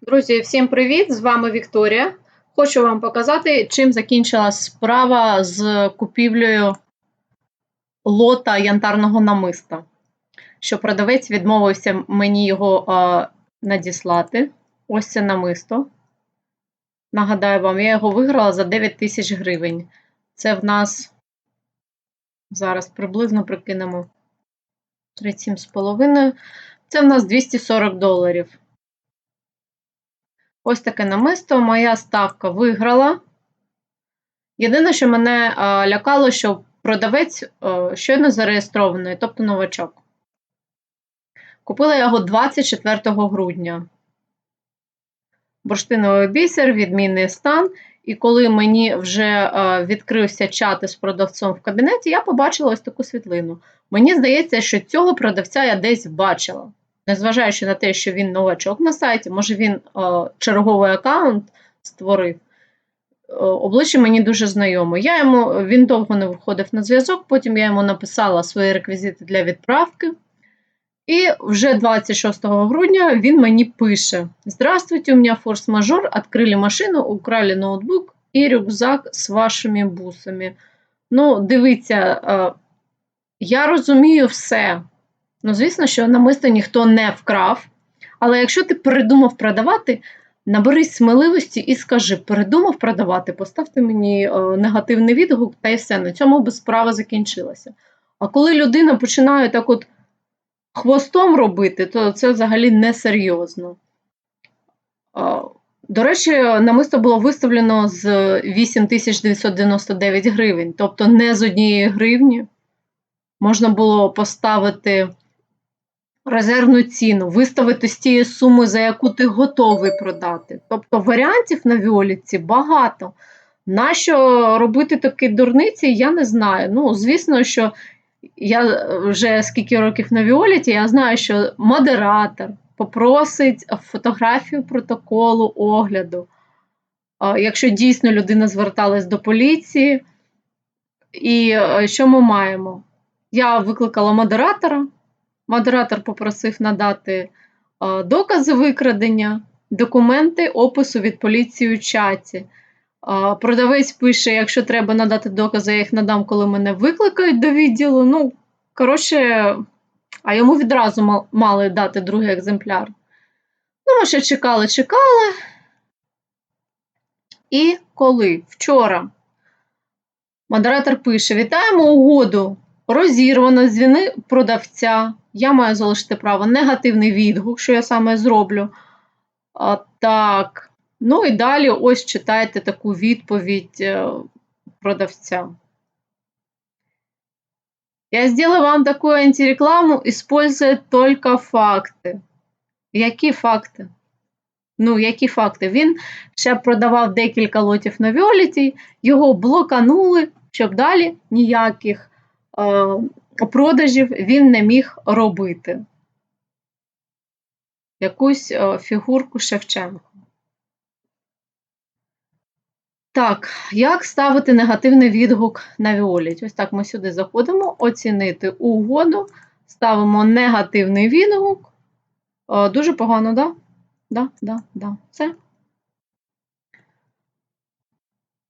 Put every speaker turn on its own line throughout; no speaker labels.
Друзі, всім привіт! З вами Вікторія. Хочу вам показати, чим закінчилась справа з купівлею лота янтарного намиста. Що продавець відмовився мені його а, надіслати. Ось це намисто. Нагадаю вам, я його виграла за 9 тисяч гривень. Це в нас зараз приблизно прикинемо 37,5. Це в нас 240 доларів. Ось таке намисто. Моя ставка виграла. Єдине, що мене а, лякало, що продавець а, щойно зареєстрований, тобто новачок. Купила його 24 грудня. Бурштиновий бісер, відмінний стан. І коли мені вже а, відкрився чат із продавцом в кабінеті, я побачила ось таку світлину. Мені здається, що цього продавця я десь бачила незважаючи на те, що він новачок на сайті, може він о, черговий аккаунт створив. Обличчя мені дуже знайоме. Я йому, Він довго не виходив на зв'язок, потім я йому написала свої реквізити для відправки. І вже 26 грудня він мені пише: Здравствуйте, у мене форс-мажор, открыли машину, украли ноутбук і рюкзак з вашими бусами. Ну, дивіться, я розумію все. Ну, звісно, що намисто ніхто не вкрав. Але якщо ти передумав продавати, наберись сміливості і скажи: передумав продавати, поставте мені е, негативний відгук, та й все. На цьому би справа закінчилася. А коли людина починає так от хвостом робити, то це взагалі несерйозно. Е, до речі, намисто було виставлено з 8999 гривень, тобто не з однієї гривні. Можна було поставити резервну ціну, виставити з тієї суми, за яку ти готовий продати. Тобто варіантів на Віоліці багато. Нащо робити такі дурниці, я не знаю. Ну, звісно, що я вже скільки років на Віоліті, я знаю, що модератор попросить фотографію протоколу огляду. Якщо дійсно людина зверталась до поліції, і е, що ми маємо? Я викликала модератора, Модератор попросив надати докази викрадення, документи опису від поліції у чаті. Продавець пише: якщо треба надати докази, я їх надам, коли мене викликають до відділу. Ну, коротше, а йому відразу мали дати другий екземпляр. Ну, ми ще чекали, чекали. І коли вчора модератор пише: Вітаємо угоду! Розірвано з вини продавця я маю залишити право негативний відгук, що я саме зроблю. А, Так, ну і далі ось читайте таку відповідь е, продавця. Я сделаю вам таку антирекламу, используя только факти. Які факти? Ну, які факти? Він ще продавав декілька лотів на Віоліті, його блоканули, щоб далі ніяких. Е, продажів він не міг робити якусь е, фігурку Шевченко. Так, як ставити негативний відгук на Віоліт? Ось так ми сюди заходимо, оцінити угоду, ставимо негативний відгук. Е, дуже погано, да? Да, да, да. Все.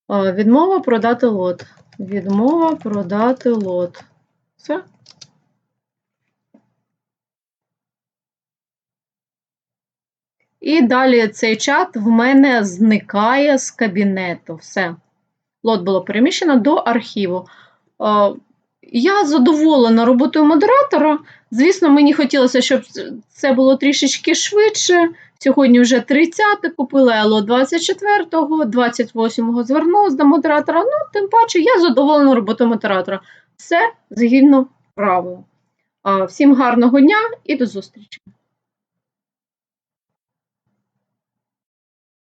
Відмова продати лот. Відмова продати лот. Все. І далі цей чат в мене зникає з кабінету. Все. Лот було переміщено до архіву. Я задоволена роботою модератора. Звісно, мені хотілося, щоб це було трішечки швидше. Сьогодні вже 30-те, купила ЕЛО 24-го, 28-го звернулася до модератора. Ну, тим паче, я задоволена роботою модератора. Все згідно правил. Всім гарного дня і до зустрічі!